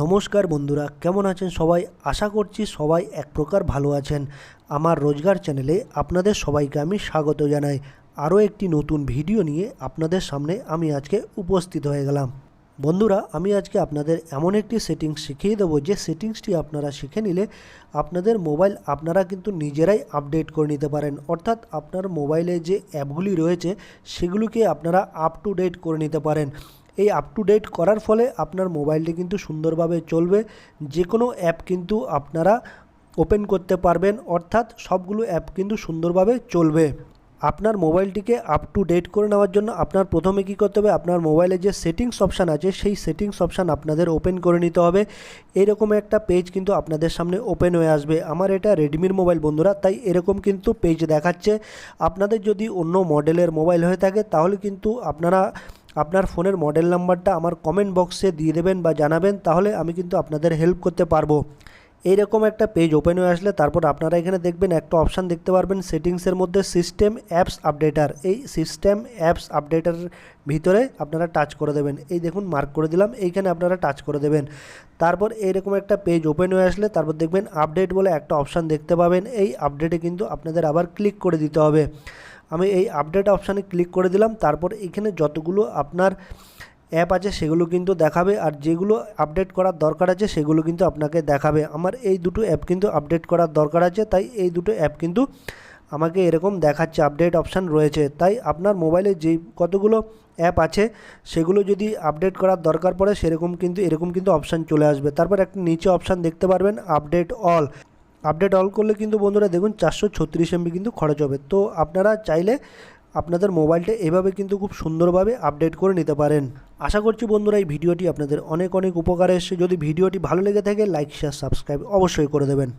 নমস্কার বন্ধুরা, কেমন আছেন সবাই? আশা করছি সবাই এক প্রকার ভালো আছেন। আমার রোজগার চ্যানেলে আপনাদের সবাইকে আমি স্বাগত জানাই। আরও একটি নতুন ভিডিও নিয়ে আপনাদের সামনে আমি আজকে উপস্থিত হয়ে গেলাম। বন্ধুরা, আমি আজকে আপনাদের এমন একটি সেটিংস শিখিয়ে দেবো যে সেটিংসটি আপনারা শিখে নিলে আপনাদের মোবাইল আপনারা কিন্তু নিজেরাই আপডেট করে নিতে পারেন। অর্থাৎ আপনার মোবাইলে যে অ্যাপগুলি রয়েছে, সেগুলিকে আপনারা আপ টু ডেট করে নিতে পারেন। এই আপ টু ডেট করার ফলে আপনার মোবাইলটি কিন্তু সুন্দরভাবে চলবে। যে কোনো অ্যাপ কিন্তু আপনারা ওপেন করতে পারবেন, অর্থাৎ সবগুলো অ্যাপ কিন্তু সুন্দরভাবে চলবে। আপনার মোবাইলটিকে আপ টু ডেট করে নেওয়ার জন্য আপনার প্রথমে কী করতে হবে? আপনার মোবাইলে যে সেটিংস অপশান আছে, সেই সেটিংস অপশান আপনাদের ওপেন করে নিতে হবে। এরকম একটা পেজ কিন্তু আপনাদের সামনে ওপেন হয়ে আসবে। আমার এটা রেডমির মোবাইল বন্ধুরা, তাই এরকম কিন্তু পেজ দেখাচ্ছে। আপনাদের যদি অন্য মডেলের মোবাইল হয়ে থাকে, তাহলে কিন্তু আপনারা আপনার ফোনের মডেল নাম্বারটা আমার কমেন্ট বক্সে দিয়ে দেবেন বা জানাবেন, তাহলে আমি কিন্তু আপনাদের হেল্প করতে পারব। এইরকম একটা পেজ ওপেন হয়ে আসলে তারপর আপনারা এখানে দেখবেন একটা অপশান দেখতে পারবেন সেটিংসের মধ্যে সিস্টেম অ্যাপস আপডেটার এই সিস্টেম অ্যাপস আপডেটার ভিতরে আপনারা টাচ করে দেবেন। এই দেখুন মার্ক করে দিলাম, এইখানে আপনারা টাচ করে দেবেন। তারপর এইরকম একটা পেজ ওপেন হয়ে আসলে তারপর দেখবেন আপডেট বলে একটা অপশান দেখতে পাবেন। এই আপডেটে কিন্তু আপনাদের আবার ক্লিক করে দিতে হবে। আমি এই আপডেট অপশানে ক্লিক করে দিলাম, তারপর এখানে যতগুলো আপনার অ্যাপ আছে সেগুলো কিন্তু দেখাবে আর যেগুলো আপডেট করার দরকার আছে সেগুলো কিন্তু আপনাকে দেখাবে। আমার এই দুটো অ্যাপ কিন্তু আপডেট করার দরকার আছে, তাই এই দুটো অ্যাপ কিন্তু আমাকে এরকম দেখাচ্ছে আপডেট অপশান রয়েছে। তাই আপনার মোবাইলে যেই কতগুলো অ্যাপ আছে সেগুলো যদি আপডেট করার দরকার পড়ে সেরকম কিন্তু, এরকম কিন্তু অপশান চলে আসবে। তারপর একটা নিচে অপশান দেখতে পারবেন আপডেট অল আপডেট অল করলে কিন্তু বন্ধুরা দেখুন চারশো ছত্রিশ এমবি কিন্তু খরচ হবে। তো আপনারা চাইলে আপনাদের মোবাইলটা এভাবে কিন্তু খুব সুন্দরভাবে আপডেট করে নিতে পারেন। আশা করছি বন্ধুরা এই ভিডিওটি আপনাদের অনেক অনেক উপকারে এসেছে। যদি ভিডিওটি ভালো লেগে থাকে লাইক শেয়ার সাবস্ক্রাইব অবশ্যই করে দেবেন।